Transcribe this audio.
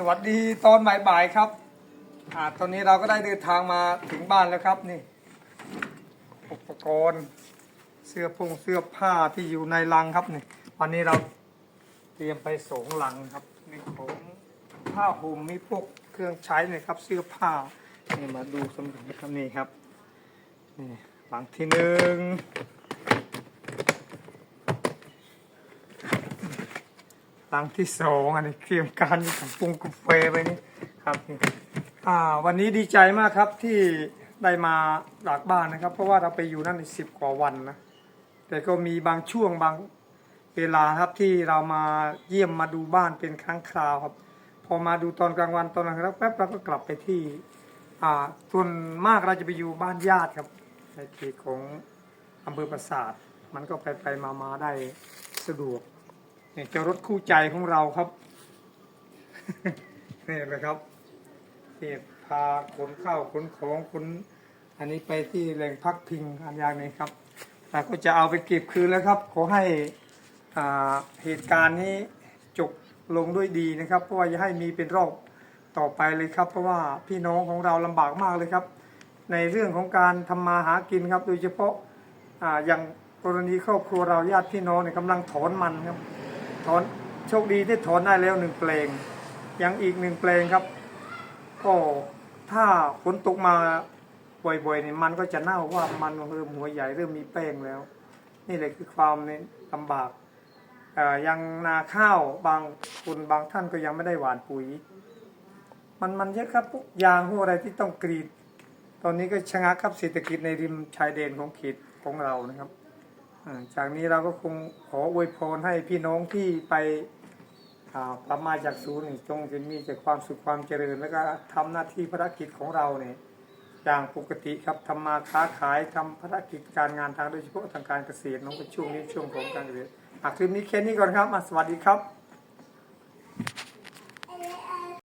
สวัสดีตอนบ่ายๆครับอ่าตอนนี้เราก็ได้เดินทางมาถึงบ้านแล้วครับนี่ อุปกรณ์เสื้อผงเสื้อผ้าที่อยู่ในลังครับนี่ วันนี้เราเตรียมไปสองลังครับนี่ของผ้าห่มมีพวกเครื่องใช้เนี่ยครับเสื้อผ้านี่มาดูสมบัติครับนี่ครับนี่หลังที่หนึ่ง ลังที่สองอันนี้เตรียมการของปรุงกาแฟไปนี่ครับอ่าวันนี้ดีใจมากครับที่ได้มาหลักบ้านนะครับ เพราะว่าเราไปอยู่นั่นสิบกว่าวันนะแต่ก็มีบางช่วงบางเวลาครับที่เรามาเยี่ยมมาดูบ้านเป็นครั้งคราวครับ พอมาดูตอนกลางวันตอนกลางคืนแล้วแป๊บเราก็กลับไปที่อ่าส่วนมากเราจะไปอยู่บ้านญาติครับในเขตของอำเภอปราสาท มันก็ไปไปมามาได้สะดวก นี่เจ้ารถคู่ใจของเราครับนี่เลยครับนี่พาขนข้าวขนของขนอันนี้ไปที่แหล่งพักพิงอันอย่างนี้ครับแต่ก็จะเอาไปเก็บคืนแล้วครับ ขอให้อาเหตุการณ์นี้จบลงด้วยดีนะครับ เพราะว่าอย่าให้มีเป็นรอบต่อไปเลยครับ เพราะว่าพี่น้องของเราลำบากมากเลยครับ ในเรื่องของการทำมาหากินครับ โดยเฉพาะออย่างกรณีครอบครัวเราญาติพี่น้องเนี่ยกำลังถอนมันครับ ถอนโชคดีที่ถอนได้แล้วหนึ่งเพลง ยังอีกหนึ่งเพลงครับ ก็ถ้าฝนตกมาบ่อยๆนี่มันก็จะเน่าว่ามันเริ่มหัวใหญ่เริ่มมีแป้งแล้ว นี่แหละคือความเนี่ยลำบากยังนาข้าวบางคนบางท่านก็ยังไม่ได้หวานปุ๋ย มันมันเยอะครับพวกยางพวกอะไรที่ต้องกรีด ตอนนี้ก็ชะงักครับเศรษฐกิจในริมชายแดนของเขตของเรานะครับ จากนี้เราก็คงขออวยพรให้พี่น้องที่ไปอ่ากลับมาจากศูนย์จงจะมีแต่ความสุขความเจริญ แล้วก็ทำหน้าที่ภารกิจของเราเนี่ยอย่างปกติครับทำมาค้าขายทำภารกิจการงานทางโดยเฉพาะทางการเกษตรน้องก็ช่วงนี้ช่วงของการเกษตรอะคลิปนี้แค่นี้ก่อนครับสวัสดีครับ